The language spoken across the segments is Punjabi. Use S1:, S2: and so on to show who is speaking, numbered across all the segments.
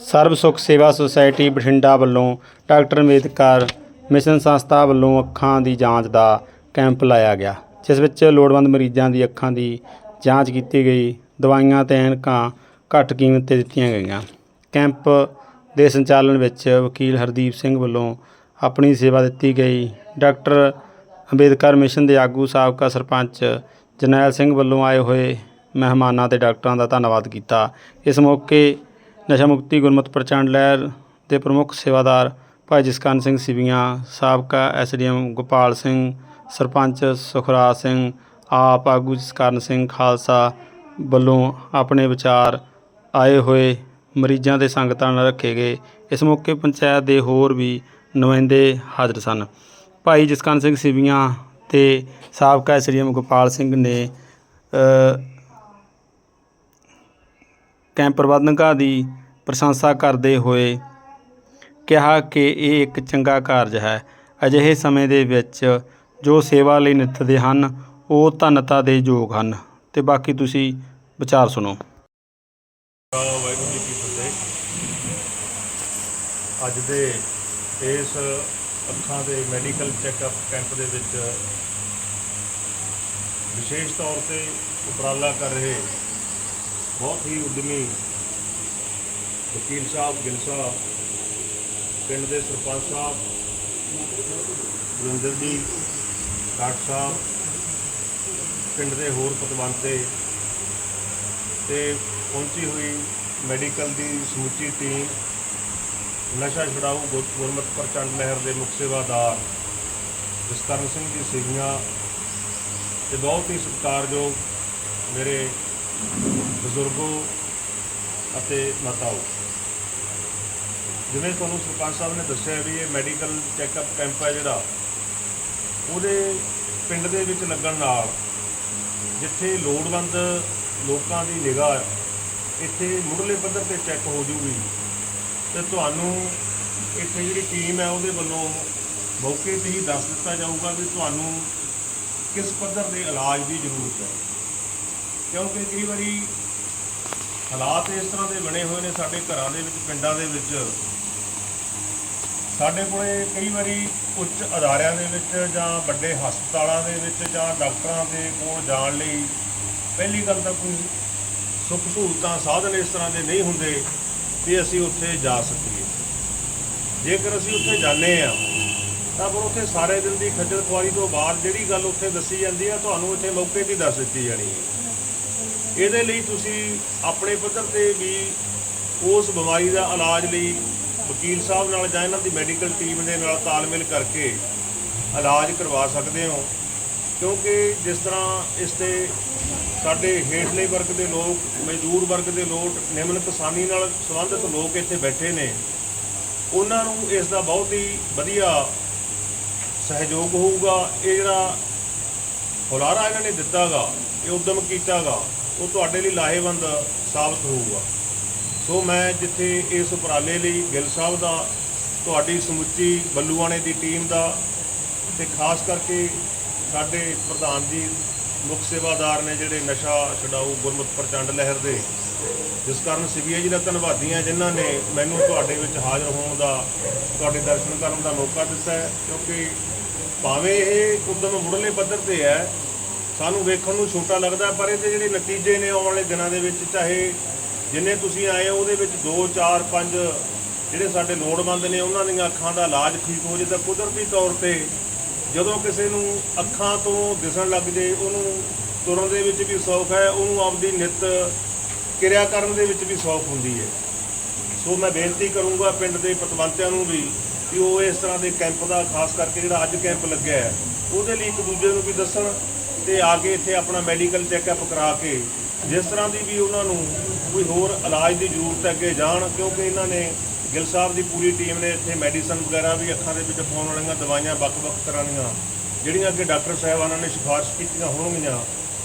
S1: ਸਰਬ ਸੁਖ ਸੇਵਾ ਸੁਸਾਇਟੀ ਬਠਿੰਡਾ ਵੱਲੋਂ ਡਾਕਟਰ ਅੰਬੇਦਕਰ ਮਿਸ਼ਨ ਸੰਸਥਾ ਵੱਲੋਂ ਅੱਖਾਂ ਦੀ ਜਾਂਚ ਦਾ ਕੈਂਪ ਲਾਇਆ ਗਿਆ, ਜਿਸ ਵਿੱਚ ਲੋੜਵੰਦ ਮਰੀਜ਼ਾਂ ਦੀ ਅੱਖਾਂ ਦੀ ਜਾਂਚ ਕੀਤੀ ਗਈ, ਦਵਾਈਆਂ ਤੇ ਐਨਕਾਂ ਘੱਟ ਕੀਮਤ ਤੇ ਦਿੱਤੀਆਂ ਗਈਆਂ। ਕੈਂਪ ਦੇ ਸੰਚਾਲਨ ਵਿੱਚ ਵਕੀਲ ਹਰਦੀਪ ਸਿੰਘ ਵੱਲੋਂ ਆਪਣੀ ਸੇਵਾ ਦਿੱਤੀ ਗਈ। ਡਾਕਟਰ ਅੰਬੇਦਕਰ ਮਿਸ਼ਨ ਦੇ ਆਗੂ ਸਾਬਕਾ ਸਰਪੰਚ ਜਰਨੈਲ ਸਿੰਘ ਵੱਲੋਂ ਆਏ ਹੋਏ ਮਹਿਮਾਨਾਂ ਤੇ ਡਾਕਟਰਾਂ ਦਾ ਧੰਨਵਾਦ ਕੀਤਾ। ਇਸ ਮੌਕੇ ਨਸ਼ਾ ਮੁਕਤੀ, ਗੁਰਮਤਿ ਪ੍ਰਚੰਡ ਲਹਿਰ ਦੇ ਪ੍ਰਮੁੱਖ ਸੇਵਾਦਾਰ ਭਾਈ ਜਸਕਰਨ ਸਿੰਘ ਸਿਵੀਆਂ, ਸਾਬਕਾ ਐਸਡੀਐਮ ਗੋਪਾਲ ਸਿੰਘ, ਸਰਪੰਚ ਸੁਖਰਾਜ ਸਿੰਘ, ਆਪ ਆਗੂ ਜਸਕਰਨ ਸਿੰਘ ਖਾਲਸਾ ਵੱਲੋਂ ਆਪਣੇ ਵਿਚਾਰ ਆਏ ਹੋਏ ਮਰੀਜ਼ਾਂ ਦੇ ਸੰਗਤਾਂ ਨਾਲ ਰੱਖੇ ਗਏ। ਇਸ ਮੌਕੇ ਪੰਚਾਇਤ ਦੇ ਹੋਰ ਵੀ ਨੁਮਾਇੰਦੇ ਹਾਜ਼ਰ ਸਨ। ਭਾਈ ਜਸਕਰਨ ਸਿੰਘ ਸਿਵੀਆਂ ਤੇ ਸਾਬਕਾ ਐਸਡੀਐਮ ਗੋਪਾਲ ਸਿੰਘ ਨੇ ਕੈਂਪ ਪ੍ਰਬੰਧਕਾਂ ਦੀ ਪ੍ਰਸ਼ੰਸਾ ਕਰਦੇ ਹੋਏ ਕਿਹਾ ਕਿ ਇਹ ਇੱਕ ਚੰਗਾ ਕਾਰਜ ਹੈ। ਅਜਿਹੇ ਸਮੇਂ ਦੇ ਵਿੱਚ ਜੋ ਸੇਵਾ ਲਈ ਨਿੱਤਦੇ ਹਨ, ਉਹ ਧੰਨਤਾ ਦੇ ਯੋਗ ਹਨ। ਤੇ ਬਾਕੀ ਤੁਸੀਂ ਵਿਚਾਰ ਸੁਣੋ।
S2: ਵਾਹਿਗੁਰੂ ਜੀ ਕੀ ਫਤਿਹ ਅੱਜ ਦੇ ਇਸ ਅੱਖਾਂ ਦੇ ਮੈਡੀਕਲ ਚੈੱਕਅਪ ਕੈਂਪ ਦੇ ਵਿੱਚ ਵਿਸ਼ੇਸ਼ ਤੌਰ ਤੇ ਉਪਰਾਲਾ ਕਰ ਰਹੇ ਬਹੁਤ ਹੀ ਉਦਮੀ ਵਕੀਲ ਸਾਹਿਬ, ਗਿੱਲ ਸਾਹਿਬ, ਪਿੰਡ ਦੇ ਸਰਪੰਚ ਸਾਹਿਬ, ਗੁਰਿੰਦਰ ਜੀ, ਡਾਕਟਰ ਸਾਹਿਬ, ਪਿੰਡ ਦੇ ਹੋਰ ਪਤਵੰਤੇ ਤੇ ਪਹੁੰਚੀ ਹੋਈ ਮੈਡੀਕਲ ਦੀ ਸਮੁੱਚੀ ਟੀਮ, ਨਸ਼ਾ ਛੁਡਾਊ ਗੁਰ- ਗੁਰਮਤਿ ਪ੍ਰਚੰਡ ਲਹਿਰ ਦੇ ਮੁੱਖ ਸੇਵਾਦਾਰ ਜਸਕਰਨ ਸਿੰਘ ਜੀ ਸਿੰਘਾਂ ਤੇ ਬਹੁਤ ਹੀ ਸਤਿਕਾਰਯੋਗ ਮੇਰੇ ਬਜ਼ੁਰਗੋ ਅਤੇ ਮਾਤਾਓ। ਜਿਵੇਂ ਤੁਹਾਨੂੰ ਸਰਪੰਚ ਸਾਹਿਬ ਨੇ ਦੱਸਿਆ ਵੀ ਇਹ ਮੈਡੀਕਲ ਚੈੱਕਅਪ ਕੈਂਪ ਹੈ ਜਿਹੜਾ, ਉਹਦੇ ਪਿੰਡ ਦੇ ਵਿੱਚ ਲੱਗਣ ਨਾਲ ਜਿੱਥੇ ਲੋੜਵੰਦ ਲੋਕਾਂ ਦੀ ਨਿਗਾਹ ਇੱਥੇ ਮੁੱਢਲੇ ਪੱਧਰ ਤੇ ਚੈੱਕ ਹੋ ਜੂਗੀ। ਤੇ ਤੁਹਾਨੂੰ ਇੱਥੇ ਜਿਹੜੀ ਟੀਮ ਹੈ ਉਹਦੇ ਵੱਲੋਂ ਮੌਕੇ ਤੇ ਹੀ ਦੱਸ ਦਿੱਤਾ ਜਾਊਗਾ ਵੀ ਤੁਹਾਨੂੰ ਕਿਸ ਪੱਧਰ ਦੇ ਇਲਾਜ ਦੀ ਜ਼ਰੂਰਤ ਹੈ। ਕਿਉਂਕਿ ਕਈ ਵਾਰੀ ਹਾਲਾਤ ਇਸ ਤਰ੍ਹਾਂ ਦੇ ਬਣੇ ਹੋਏ ਨੇ ਸਾਡੇ ਘਰਾਂ ਦੇ ਵਿੱਚ, ਪਿੰਡਾਂ ਦੇ ਵਿੱਚ ਸਾਡੇ ਕੋਲੇ ਕਈ ਵਾਰੀ ਉੱਚ ਅਦਾਰਿਆਂ ਦੇ ਵਿੱਚ ਜਾਂ ਵੱਡੇ ਹਸਪਤਾਲਾਂ ਦੇ ਵਿੱਚ ਜਾਂ ਡਾਕਟਰਾਂ ਦੇ ਕੋਲ ਜਾਣ ਲਈ ਪਹਿਲੀ ਗੱਲ ਤਾਂ ਕੋਈ ਸੁੱਖ ਸਹੂਲਤਾਂ ਸਾਧਨ ਇਸ ਤਰ੍ਹਾਂ ਦੇ ਨਹੀਂ ਹੁੰਦੇ ਵੀ ਅਸੀਂ ਉੱਥੇ ਜਾ ਸਕੀਏ। ਜੇਕਰ ਅਸੀਂ ਉੱਥੇ ਜਾਂਦੇ ਆ ਤਾਂ ਪਰ ਉੱਥੇ ਸਾਰੇ ਦਿਨ ਦੀ ਖੱਜਲ ਖੁਆਰੀ ਤੋਂ ਬਾਅਦ ਜਿਹੜੀ ਗੱਲ ਉੱਥੇ ਦੱਸੀ ਜਾਂਦੀ ਹੈ ਤੁਹਾਨੂੰ ਉੱਥੇ ਮੌਕੇ ਤੇ ਦੱਸ ਦਿੱਤੀ ਜਾਣੀ ਹੈ। ਇਹਦੇ ਲਈ ਤੁਸੀਂ ਆਪਣੇ ਪੱਧਰ ਤੇ ਵੀ ਉਸ ਬਿਮਾਰੀ ਦਾ ਇਲਾਜ ਲਈ ਵਕੀਲ ਸਾਹਿਬ ਨਾਲ ਜਾਂ ਇਹਨਾਂ ਦੀ ਮੈਡੀਕਲ ਟੀਮ ਦੇ ਨਾਲ ਤਾਲਮੇਲ ਕਰਕੇ ਇਲਾਜ ਕਰਵਾ ਸਕਦੇ ਹੋ। ਕਿਉਂਕਿ ਜਿਸ ਤਰ੍ਹਾਂ ਇਸ ਤੇ ਸਾਡੇ ਹੇਠਲੇ ਵਰਗ ਦੇ ਲੋਕ, ਮਜ਼ਦੂਰ ਵਰਗ ਦੇ ਲੋਕ, ਨਿਮਨ ਕਿਸਾਨੀ ਨਾਲ ਸੰਬੰਧਿਤ ਲੋਕ ਇੱਥੇ ਬੈਠੇ ਨੇ। ਉਹਨਾਂ ਨੂੰ ਇਸ ਦਾ ਬਹੁਤ ਹੀ ਵਧੀਆ ਸਹਿਯੋਗ ਹੋਊਗਾ। ਇਹ ਜਿਹੜਾ ਹੁਲਾਰਾ ਇਹਨਾਂ ਨੇ ਦਿੱਤਾਗਾ, ਇਹ ਉਦਮ ਕੀਤਾਗਾ, ਉਹ ਤੁਹਾਡੇ ਲਈ ਲਾਹੇਵੰਦ ਸਾਬਤ ਹੋਊਗਾ। ਸੋ ਮੈਂ ਜਿੱਥੇ ਇਸ ਉਪਰਾਲੇ ਲਈ ਗਿੱਲ ਸਾਹਿਬ ਦਾ, ਤੁਹਾਡੀ ਸਮੁੱਚੀ ਬੱਲੂਆਣੇ ਦੀ ਟੀਮ ਦਾ ਤੇ ਖਾਸ ਕਰਕੇ ਸਾਡੇ ਪ੍ਰਧਾਨ ਜੀ ਮੁੱਖ ਸੇਵਾਦਾਰ ਨੇ ਜਿਹੜੇ ਨਸ਼ਾ ਛਡਾਊ ਗੁਰਮਤਿ ਪ੍ਰਚੰਡ ਲਹਿਰ ਦੇ, ਜਿਸ ਕਾਰਨ ਸਿਵੀਆ ਜੀ ਦਾ ਧੰਨਵਾਦੀ ਹਾਂ ਜਿਨ੍ਹਾਂ ਨੇ ਮੈਨੂੰ ਤੁਹਾਡੇ ਵਿੱਚ ਹਾਜ਼ਰ ਹੋਣ ਦਾ, ਤੁਹਾਡੇ ਦਰਸ਼ਨ ਕਰਨ ਦਾ ਮੌਕਾ ਦਿੱਤਾ ਹੈ, ਕਿਉਂਕਿ ਭਾਵੇਂ ਇਹ ਉਦਮ ਮੁੱਢਲੇ ਪੱਧਰ ਤੇ ਹੈ, ਸਾਨੂੰ ਵੇਖਣ ਨੂੰ ਛੋਟਾ ਲੱਗਦਾ ਪਰ ਇਹਦੇ ਜਿਹੜੇ ਨਤੀਜੇ ਨੇ ਆਉਣ ਵਾਲੇ ਦਿਨਾਂ ਦੇ ਵਿੱਚ, ਚਾਹੇ ਜਿੰਨੇ ਤੁਸੀਂ ਆਏ ਹੋ, ਉਹਦੇ ਵਿੱਚ 2 4 5 ਜਿਹੜੇ ਸਾਡੇ ਲੋੜਵੰਦ ਨੇ, ਉਹਨਾਂ ਦੀਆਂ ਅੱਖਾਂ ਦਾ ਇਲਾਜ ਠੀਕ ਹੋ ਜੇ ਤਾਂ ਕੁਦਰਤੀ ਤੌਰ ਤੇ ਜਦੋਂ ਕਿਸੇ ਨੂੰ ਅੱਖਾਂ ਤੋਂ ਦਿਸਣ ਲੱਗ ਜੇ, ਉਹਨੂੰ ਤੁਰਨ ਦੇ ਵਿੱਚ ਵੀ ਸੌਖ ਹੈ, ਉਹਨੂੰ ਆਪਦੀ ਨਿਤ ਕਿਰਿਆ ਕਰਨ ਦੇ ਵਿੱਚ ਵੀ ਸੌਖ ਹੁੰਦੀ ਹੈ। ਸੋ ਮੈਂ ਬੇਨਤੀ ਕਰੂੰਗਾ ਪਿੰਡ ਦੇ ਪਤਵੰਤਿਆਂ ਨੂੰ ਵੀ ਕਿ ਉਹ ਇਸ ਤਰ੍ਹਾਂ ਦੇ ਕੈਂਪ ਦਾ, ਖਾਸ ਕਰਕੇ ਜਿਹੜਾ ਅੱਜ ਕੈਂਪ ਲੱਗਿਆ ਹੈ, ਉਹਦੇ ਲਈ ਇੱਕ ਦੂਜੇ ਨੂੰ ਵੀ ਦੱਸਣ ਤੇ ਆ ਕੇ ਇੱਥੇ ਆਪਣਾ ਮੈਡੀਕਲ ਚੈੱਕਅਪ ਕਰਾ ਕੇ ਜਿਸ ਤਰ੍ਹਾਂ ਦੀ ਵੀ ਉਹਨਾਂ ਨੂੰ ਕੋਈ ਹੋਰ ਇਲਾਜ ਦੀ ਜ਼ਰੂਰਤ ਹੈ ਅੱਗੇ ਜਾਣ, ਕਿਉਂਕਿ ਇਹਨਾਂ ਨੇ ਗਿੱਲ ਸਾਹਿਬ ਦੀ ਪੂਰੀ ਟੀਮ ਨੇ ਇੱਥੇ ਮੈਡੀਸਨ ਵਗੈਰਾ ਵੀ ਅੱਖਾਂ ਦੇ ਵਿੱਚ ਪਾਉਣ ਵਾਲੀਆਂ ਦਵਾਈਆਂ ਵੱਖ-ਵੱਖ ਤਰ੍ਹਾਂ ਦੀਆਂ, ਜਿਹੜੀਆਂ ਅੱਗੇ ਡਾਕਟਰ ਸਾਹਿਬਾਨਾਂ ਨੇ ਸਿਫਾਰਿਸ਼ ਕੀਤੀਆਂ ਹੋਣਗੀਆਂ,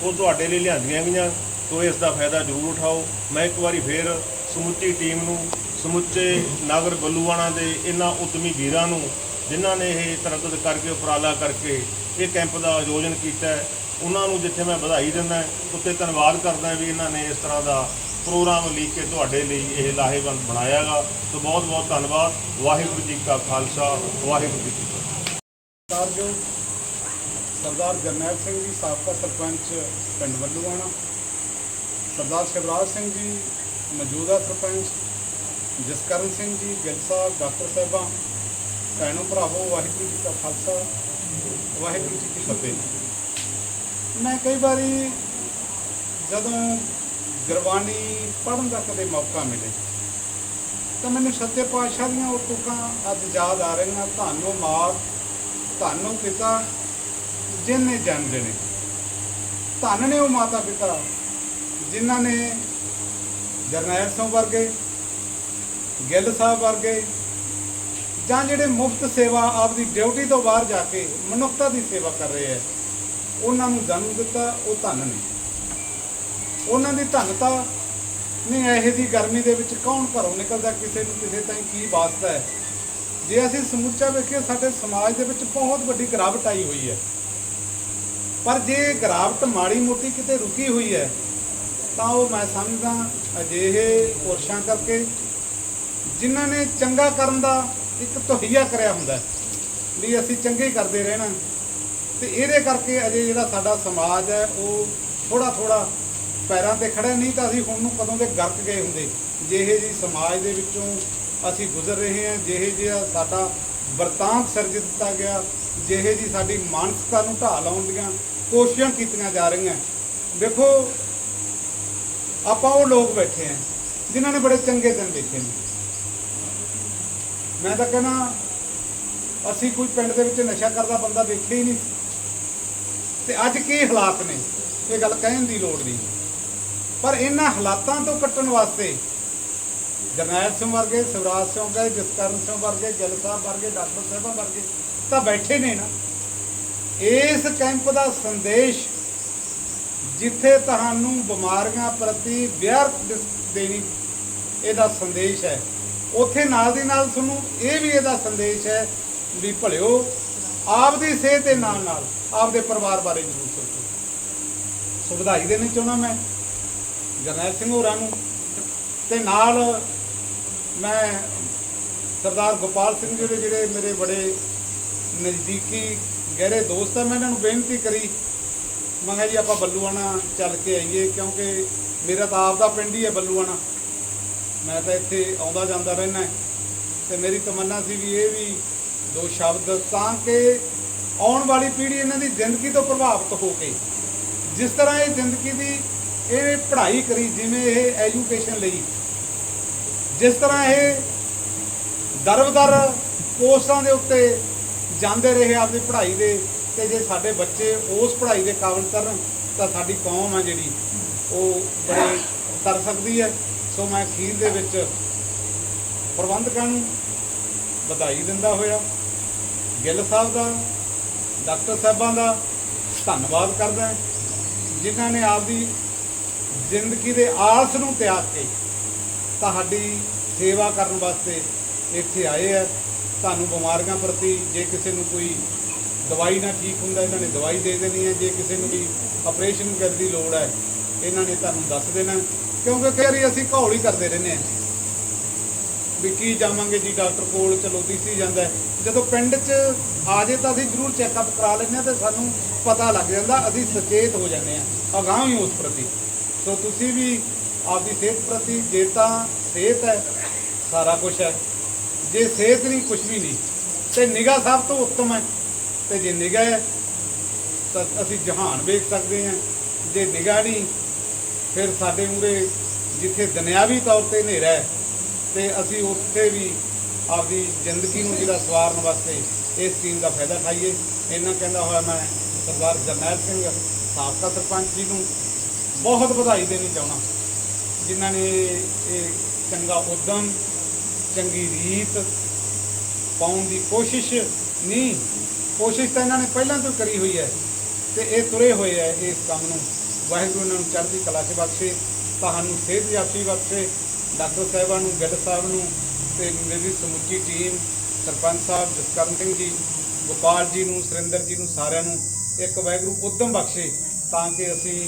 S2: ਉਹ ਤੁਹਾਡੇ ਲਈ ਲਿਆਂਦੀਆਂ ਗਈਆਂ ਸੋ ਇਸ ਦਾ ਫਾਇਦਾ ਜ਼ਰੂਰ ਉਠਾਓ। ਮੈਂ ਇੱਕ ਵਾਰੀ ਫੇਰ ਸਮੁੱਚੀ ਟੀਮ ਨੂੰ, ਸਮੁੱਚੇ ਨਗਰ ਬੱਲੂਆਣਾ ਦੇ ਇਹਨਾਂ ਉਦਮੀ ਵੀਰਾਂ ਨੂੰ, ਜਿਨ੍ਹਾਂ ਨੇ ਇਹ ਤਰੱਦਦ ਕਰਕੇ ਉਪਰਾਲਾ ਕਰਕੇ ਇਹ ਕੈਂਪ ਦਾ ਆਯੋਜਨ ਕੀਤਾ ਉਹਨਾਂ ਨੂੰ ਜਿੱਥੇ ਮੈਂ ਵਧਾਈ ਦਿੰਦਾ ਉੱਥੇ ਧੰਨਵਾਦ ਕਰਦਾ ਵੀ ਇਹਨਾਂ ਨੇ ਇਸ ਤਰ੍ਹਾਂ ਦਾ ਪ੍ਰੋਗਰਾਮ ਲਿਖ ਕੇ ਤੁਹਾਡੇ ਲਈ ਇਹ ਲਾਹੇਵੰਦ ਬਣਾਇਆਗਾ ਸੋ ਬਹੁਤ ਬਹੁਤ ਧੰਨਵਾਦ। ਵਾਹਿਗੁਰੂ ਜੀ ਕਾ ਖਾਲਸਾ, ਵਾਹਿਗੁਰੂ ਜੀ ਕੀ ਫਤਿਹ।
S3: ਸਰਦਾਰਯੋਗ ਸਰਦਾਰ ਜਰਨੈਲ ਸਿੰਘ ਜੀ, ਸਾਬਕਾ ਸਰਪੰਚ ਪਿੰਡ ਵੱਲੂਆਣਾ, ਸਰਦਾਰ ਸ਼ਿਵਰਾਜ ਸਿੰਘ ਜੀ, ਮੌਜੂਦਾ ਸਰਪੰਚ ਜਸਕਰਨ ਸਿੰਘ ਜੀ, ਗਿੱਲ ਸਾਹਿਬ, ਡਾਕਟਰ ਸਾਹਿਬਾਂ, ਭੈਣੋ ਭਰਾਵੋ, ਵਾਹਿਗੁਰੂ ਜੀ ਕਾ ਖਾਲਸਾ, ਵਾਹਿਗੁਰੂ ਜੀ ਕੀ ਫਤਿਹ। ਮੈਂ ਕਈ ਵਾਰੀ ਜਦੋਂ ਗੁਰਬਾਣੀ ਪੜ੍ਹਨ ਦਾ ਕਦੇ ਮੌਕਾ ਮਿਲੇ, ਤਾਂ ਮੈਨੂੰ ਸੱਚੇ ਪਾਤਸ਼ਾਹ ਦੀਆਂ ਉਹ ਤੁਕਾਂ ਅੱਜ ਯਾਦ ਆ ਰਹੀਆਂ, ਤੁਹਾਨੂੰ ਮਾਤ ਤੁਹਾਨੂੰ ਪਿਤਾ ਜਿਨ੍ਹਾਂ ਜਨਮ ਦੇਣੇ। ਧੰਨ ਨੇ ਉਹ ਮਾਤਾ ਪਿਤਾ ਜਿਨ੍ਹਾਂ ਨੇ ਜਰਨੈਲ ਸਿੰਘ ਵਰਗੇ, ਗਿੱਲ ਸਾਹਿਬ ਵਰਗੇ ਜਾਂ ਜਿਹੜੇ ਮੁਫਤ ਸੇਵਾ ਆਪਦੀ ਡਿਊਟੀ ਤੋਂ ਬਾਹਰ ਜਾ ਕੇ ਮਨੁੱਖਤਾ ਦੀ ਸੇਵਾ ਕਰ ਰਹੇ ਹੈ। ਉਹਨਾਂ ਨੂੰ ਜਨਮ ਦਿੱਤਾ, ਉਹ ਧੰਨ ਨੇ। ਉਹਨਾਂ ਦੀ ਧੰਨਤਾ ਨਹੀਂ ਇਹੋ ਜੀ ਗਰਮੀ ਦੇ ਵਿੱਚ ਕੌਣ ਘਰੋਂ ਨਿਕਲਦਾ, ਕਿਸੇ ਨੂੰ ਕਿਸੇ ਤਾਈਂ ਕੀ ਵਾਸਤਾ ਹੈ? ਜੇ ਅਸੀਂ ਸਮੁੱਚਾ ਵੇਖੀਏ, ਸਾਡੇ ਸਮਾਜ ਦੇ ਵਿੱਚ ਬਹੁਤ ਵੱਡੀ ਗਿਰਾਵਟ ਆਈ ਹੋਈ ਹੈ। ਪਰ ਜੇ ਗਿਰਾਵਟ ਮਾੜੀ ਮੋਟੀ ਕਿਤੇ ਰੁਕੀ ਹੋਈ ਹੈ, ਤਾਂ ਉਹ ਮੈਂ ਸਮਝਦਾ ਅਜਿਹੇ ਪੁਰਸ਼ਾਂ ਕਰਕੇ, ਜਿਨ੍ਹਾਂ ਨੇ ਚੰਗਾ ਕਰਨ ਦਾ ਇੱਕ ਤਹਈਆ ਕਰਿਆ ਹੁੰਦਾ ਵੀ ਅਸੀਂ ਚੰਗੇ ਕਰਦੇ ਰਹਿਣਾ। ਤੇ ਇਹਦੇ ਕਰਕੇ ਅਜੇ ਜਿਹੜਾ ਸਾਡਾ ਸਮਾਜ ਹੈ, ਉਹ ਥੋੜਾ ਥੋੜਾ ਪੈਰਾਂ ਤੇ ਖੜਾ ਨਹੀਂ ਤਾਂ ਅਸੀਂ ਹੁਣ ਨੂੰ ਕਦੋਂ ਦੇ ਗਰਕ ਗਏ ਹੁੰਦੇ। ਜਿਹੇ ਜੀ ਸਮਾਜ ਦੇ ਵਿੱਚੋਂ ਅਸੀਂ ਗੁਜ਼ਰ ਰਹੇ ਹਾਂ, ਜਿਹੇ ਜਿਹਾ ਸਾਡਾ ਵਰਤਾਂਤ ਸਿਰਜ ਦਿੱਤਾ ਗਿਆ, ਜਿਹੇ ਜੀ ਸਾਡੀ ਮਾਨਸਿਕਤਾ ਨੂੰ ਢਾਹ ਲਾਉਣ ਦੀਆਂ ਕੋਸ਼ਿਸ਼ਾਂ ਕੀਤੀਆਂ ਜਾ ਰਹੀਆਂ। ਦੇਖੋ, ਆਪਾਂ ਉਹ ਲੋਕ ਬੈਠੇ ਆ ਜਿਨ੍ਹਾਂ ਨੇ ਬੜੇ ਚੰਗੇ ਦਿਨ ਦੇਖੇ ਨੇ। ਮੈਂ ਤਾਂ ਕਹਿੰਦਾ, ਅਸੀਂ ਕੋਈ ਪਿੰਡ ਦੇ ਵਿੱਚ ਨਸ਼ਾ ਕਰਦਾ ਬੰਦਾ ਦੇਖਿਆ ਹੀ ਨਹੀਂ। ਤੇ ਅੱਜ ਕੀ ਹਾਲਾਤ ਨੇ? ਇਹ ਗੱਲ ਕਹਿਣ ਦੀ ਲੋੜ ਨਹੀਂ। ਪਰ ਇਹਨਾਂ ਹਾਲਾਤਾਂ ਤੋਂ ਕੱਟਣ ਵਾਸਤੇ ਜਰਨੈਲ ਸਿੰਘ ਵਰਗੇ, ਸਿਵਰਾਜ ਸਿੰਘ ਵਰਗੇ, ਜਸਕਰਨ ਸਿੰਘ ਵਰਗੇ ਗਿੱਲ ਸਾਹਿਬ ਵਰਗੇ, ਡਾਕਟਰ ਸਾਹਿਬਾਂ ਵਰਗੇ ਤਾਂ ਬੈਠੇ ਨੇ ਨਾ। ਇਸ ਕੈਂਪ ਦਾ ਸੰਦੇਸ਼ ਜਿੱਥੇ ਤੁਹਾਨੂੰ ਬਿਮਾਰੀਆਂ ਪ੍ਰਤੀ ਵਿਅਰਥ ਦੇਣੀ, ਇਹਦਾ ਸੰਦੇਸ਼ ਹੈ। ਉੱਥੇ ਨਾਲ ਦੀ ਨਾਲ ਤੁਹਾਨੂੰ ਇਹ ਵੀ ਇਹਦਾ ਸੰਦੇਸ਼ ਹੈ ਵੀ ਭਲਿਓ ਆਪ ਦੀ ਸਿਹਤ ਦੇ ਨਾਲ ਨਾਲ ਆਪਦੇ ਪਰਿਵਾਰ ਬਾਰੇ ਜ਼ਰੂਰ ਸੋਚੋ। ਸੋ ਵਧਾਈ ਦੇਣੀ ਚਾਹੁੰਦਾ ਮੈਂ ਜਰਨੈਲ ਸਿੰਘ ਹੋਰਾਂ ਨੂੰ ਤੇ ਨਾਲ ਮੈਂ ਸਰਦਾਰ ਗੋਪਾਲ ਸਿੰਘ ਜੀ ਦੇ ਜਿਹੜੇ ਮੇਰੇ ਬੜੇ ਨਜ਼ਦੀਕੀ ਗਹਿਰੇ ਦੋਸਤ ਆ, ਮੈਂ ਇਹਨਾਂ ਨੂੰ ਬੇਨਤੀ ਕਰੀ, ਮੈਂ ਕਿਹਾ ਜੀ ਆਪਾਂ ਬੱਲੂਆਣਾ ਚੱਲ ਕੇ ਆਈਏ ਕਿਉਂਕਿ ਮੇਰਾ ਤਾਂ ਆਪ ਦਾ ਪਿੰਡ ਹੀ ਹੈ ਬੱਲੂਆਣਾ। ਮੈਂ ਤਾਂ ਇੱਥੇ ਆਉਂਦਾ ਜਾਂਦਾ ਰਹਿਣਾ ਤੇ ਮੇਰੀ ਤਮੰਨਾ ਸੀ ਵੀ ਇਹ ਵੀ ਦੋ ਸ਼ਬਦ ਤਾਂ ਕਿ ਆਉਣ ਵਾਲੀ ਪੀੜ੍ਹੀ ਇਹਨਾਂ ਦੀ ਜ਼ਿੰਦਗੀ ਤੋਂ ਪ੍ਰਭਾਵਿਤ ਹੋ ਕੇ, ਜਿਸ ਤਰ੍ਹਾਂ ਇਹ ਜ਼ਿੰਦਗੀ ਦੀ ਇਹ ਪੜ੍ਹਾਈ ਕਰੀ, ਜਿਵੇਂ ਇਹ ਐਜੂਕੇਸ਼ਨ ਲਈ, ਜਿਸ ਤਰ੍ਹਾਂ ਇਹ ਦਰਬਦਰ ਪੋਸਟਾਂ ਦੇ ਉੱਤੇ ਜਾਂਦੇ ਰਹੇ ਆਪਦੀ ਪੜ੍ਹਾਈ ਦੇ, ਤੇ ਜੇ ਸਾਡੇ ਬੱਚੇ ਉਸ ਪੜ੍ਹਾਈ ਦੇ ਕਾਬਲ ਕਰਨ, ਤਾਂ ਸਾਡੀ ਕੌਮ ਆ ਜਿਹੜੀ, ਉਹ ਬੜੇ ਤਰ ਸਕਦੀ ਹੈ। ਸੋ ਮੈਂ ਅਖੀਰ ਦੇ ਵਿੱਚ ਪ੍ਰਬੰਧਕਾਂ ਨੂੰ ਵਧਾਈ ਦਿੰਦਾ ਹੋਇਆ, ਗਿੱਲ ਸਾਹਿਬ ਦਾ ਡਾਕਟਰ ਸਾਹਿਬਾਂ ਦਾ ਧੰਨਵਾਦ ਕਰਦਾ ਜਿਨ੍ਹਾਂ ਨੇ ਆਪਦੀ ਜ਼ਿੰਦਗੀ ਦੇ ਆਸ ਨੂੰ ਤਿਆਗ ਕੇ ਤੁਹਾਡੀ ਸੇਵਾ ਕਰਨ ਵਾਸਤੇ ਇੱਥੇ ਆਏ ਆ। ਤੁਹਾਨੂੰ ਬਿਮਾਰੀਆਂ ਪ੍ਰਤੀ ਜੇ ਕਿਸੇ ਨੂੰ ਕੋਈ ਦਵਾਈ ਨਾ ਠੀਕ ਹੁੰਦਾ, ਇਹਨਾਂ ਨੇ ਦਵਾਈ ਦੇ ਦੇਣੀ ਹੈ। ਜੇ ਕਿਸੇ ਨੂੰ ਵੀ ਆਪਰੇਸ਼ਨ ਕਰਨ ਦੀ ਲੋੜ ਹੈ, ਇਹਨਾਂ ਨੇ ਤੁਹਾਨੂੰ ਦੱਸ ਦੇਣਾ ਕਿਉਂਕਿ ਕਈ ਵਾਰੀ ਅਸੀਂ ਘੌਲ ਹੀ ਕਰਦੇ ਰਹਿੰਦੇ ਹਾਂ। ਵੀ ਕੀ ਜਾਵਾਂਗੇ ਜੀ, ਡਾਕਟਰ ਕੋਲ ਚਲੋ ਸੀ ਜਾਂਦਾ ਜਦੋਂ ਪਿੰਡ 'ਚ ਆ ਜੇ ਤਾਂ ਅਸੀਂ ਜ਼ਰੂਰ ਚੈੱਕਅਪ ਕਰਾ ਲੈਂਦੇ ਹਾਂ ਤੇ ਸਾਨੂੰ ਪਤਾ ਲੱਗ ਜਾਂਦਾ, ਅਸੀਂ ਸੁਚੇਤ ਹੋ ਜਾਂਦੇ ਹਾਂ, ਅਗਾਹ ਹੀ ਉਸ ਪ੍ਰਤੀ। ਸੋ ਤੁਸੀਂ ਵੀ ਆਪਦੀ ਸਿਹਤ ਪ੍ਰਤੀ, ਜੇ ਤਾਂ ਸਿਹਤ ਹੈ, ਸਾਰਾ ਕੁਝ ਹੈ। ਜੇ ਸਿਹਤ ਨਹੀਂ ਕੁਝ ਵੀ ਨਹੀਂ, ਤੇ ਨਿਗਾਹ ਸਭ ਤੋਂ ਉੱਤਮ ਹੈ। ਤੇ ਜੇ ਨਿਗਾਹ ਹੈ, ਤਾਂ ਅਸੀਂ ਜਹਾਨ ਵੇਖ ਸਕਦੇ ਹਾਂ। ਜੇ ਨਿਗਾਹ ਨਹੀਂ, ਫਿਰ ਸਾਡੇ ਮੂਰੇ ਜਿੱਥੇ ਦੁਨਿਆਵੀ ਤੌਰ ਤੇ ਹਨੇਰਾ ਹੈ ਤੇ ਅਸੀਂ ਉੱਥੇ ਵੀ ਆਪਦੀ ਜ਼ਿੰਦਗੀ ਨੂੰ ਜਿਹੜਾ ਸਵਾਰਨ ਵਾਸਤੇ ਇਸ ਸਕੀਮ ਦਾ ਫਾਇਦਾ ਉਠਾਈਏ। ਇਹਨਾਂ ਕਹਿੰਦਾ ਹੋਇਆ ਮੈਂ ਸਰਦਾਰ ਜਰਨੈਲ ਸਿੰਘ, ਸਾਬਕਾ ਸਰਪੰਚ ਜੀ ਨੂੰ ਬਹੁਤ ਵਧਾਈ ਦੇਣੀ ਚਾਹਣਾ ਜਿਨ੍ਹਾਂ ਨੇ ਇਹ ਚੰਗਾ ਉਦਮ, ਚੰਗੀ ਰੀਤ ਪਾਉਣ ਦੀ ਕੋਸ਼ਿਸ਼ ਨਹੀਂ, ਕੋਸ਼ਿਸ਼ ਤਾਂ ਇਹਨਾਂ ਨੇ ਪਹਿਲਾਂ ਤੋਂ ਕਰੀ ਹੋਈ ਹੈ ਤੇ ਇਹ ਤੁਰੇ ਹੋਏ ਹੈ ਇਸ ਕੰਮ ਨੂੰ। ਵਾਹਿਗੁਰੂ ਇਹਨਾਂ ਨੂੰ ਚੜ੍ਹਦੀ ਕਲਾ 'ਚ ਬਖਸ਼ੇ, ਤੁਹਾਨੂੰ ਸਿਹਤ ਯਾਫੀ ਬਖਸ਼ੇ ਡਾਕਟਰ ਸਾਹਿਬਾਂ ਨੂੰ ਗਿੱਲ ਸਾਹਿਬ ਨੂੰ ਤੇ ਮੇਰੀ ਸਮੁੱਚੀ ਟੀਮ ਸਰਪੰਚ ਸਾਹਿਬ ਜਸਕਰਨ ਸਿੰਘ ਜੀ ਗੋਪਾਲ ਜੀ ਨੂੰ ਸੁਰਿੰਦਰ ਜੀ ਨੂੰ ਸਾਰਿਆਂ ਨੂੰ ਇੱਕ ਵਾਹਿਗੁਰੂ ਉਦਮ ਬਖਸ਼ੇ ਤਾਂ ਕਿ ਅਸੀਂ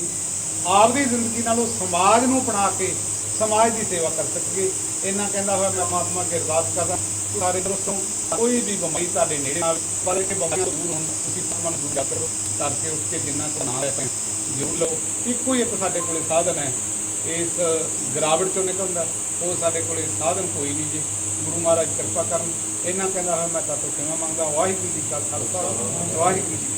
S3: ਆਪਦੀ ਜ਼ਿੰਦਗੀ ਨਾਲੋਂ ਸਮਾਜ ਨੂੰ ਅਪਣਾ ਕੇ ਸਮਾਜ ਦੀ ਸੇਵਾ ਕਰ ਸਕੀਏ। ਇੰਨਾ ਕਹਿੰਦਾ ਹੋਇਆ ਮੈਂ ਪਰਮਾਤਮਾ ਅੱਗੇ ਅਰਦਾਸ ਕਰਦਾ ਸਾਰੇ ਦੋਸਤੋਂ ਕੋਈ ਵੀ ਬਿਮਾਰੀ ਤੁਹਾਡੇ ਨੇੜੇ ਨਾ ਆਵੇ, ਪਰ ਇਹ ਬਿਮਾਰੀਆਂ ਦੂਰ ਹੋਣ ਤੁਸੀਂ ਪਰਮਾਤਮਾ ਨੂੰ ਦੂਰ ਕਰੋ ਕਰਕੇ ਉੱਠ ਕੇ ਜਿੰਨਾ ਕੁ ਨਾ ਲੈ ਜ਼ਰੂਰ ਲਓ। ਇੱਕੋ ਹੀ ਇੱਕ ਸਾਡੇ ਕੋਲੇ ਸਾਧਨ ਹੈ। ਇਸ ਗਰਾਵੜ ਚੋਂ ਨਿਕਲਦਾ, ਉਹ ਸਾਡੇ ਕੋਲੇ ਸਾਧਨ ਕੋਈ ਨਹੀਂ ਜੀ। ਗੁਰੂ ਮਹਾਰਾਜ ਕਿਰਪਾ ਕਰਨ। ਇਹਨਾਂ ਕਹਿੰਦਾ ਹੋਇਆ, ਮੈਂ ਤਾਂ ਤੋਂ ਖਿਮਾ ਮੰਗਦਾ ਵਾਹਿਗੁਰੂ ਜੀ ਕਾ ਖਾਲਸਾ, ਵਾਹਿਗੁਰੂ ਜੀ